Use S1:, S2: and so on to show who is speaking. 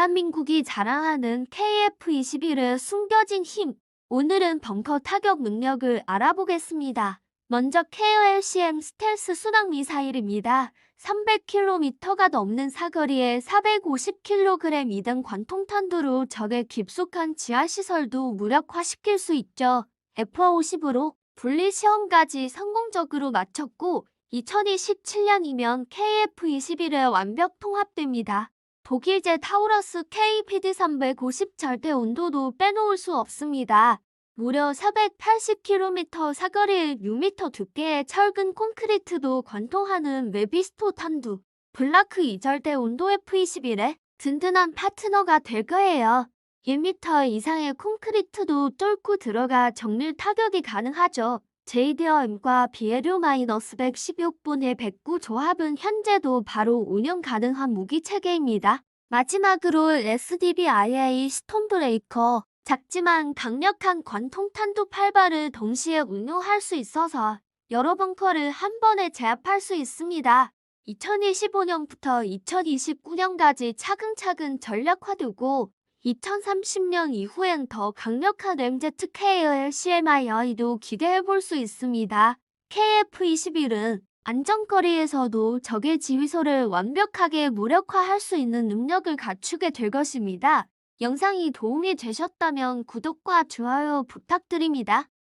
S1: 대한민국이 자랑하는 KF-21의 숨겨진 힘. 오늘은 벙커 타격 능력을 알아보겠습니다. 먼저 KOLCM 스텔스 순항 미사일입니다. 300km가 넘는 사거리에 450kg 이등 관통탄두로 적의 깊숙한 지하시설도 무력화시킬 수 있죠. F-50으로 분리 시험까지 성공적으로 마쳤고 2027년이면 KF-21에 완벽 통합됩니다. 독일제 타우러스 KPD-350 절대 온도도 빼놓을 수 없습니다. 무려 480km 사거리에 6m 두께의 철근 콘크리트도 관통하는 웨비스토 탄두. 블라크 2절대 온도 F21에 든든한 파트너가 될 거예요. 1m 이상의 콘크리트도 뚫고 들어가 정밀 타격이 가능하죠. JDM과 BLU-116분의 109 조합은 현재도 바로 운영 가능한 무기 체계입니다. 마지막으로 SDBIA 스톤브레이커 작지만 강력한 관통탄두 8발을 동시에 운용할 수 있어서 여러 벙커를 한 번에 제압할 수 있습니다. 2025년부터 2029년까지 차근차근 전략화되고 2030년 이후엔 더 강력한 MZK의 CMI도 기대해 볼 수 있습니다. KF-21은 안전거리에서도 적의 지휘소를 완벽하게 무력화할 수 있는 능력을 갖추게 될 것입니다. 영상이 도움이 되셨다면 구독과 좋아요 부탁드립니다.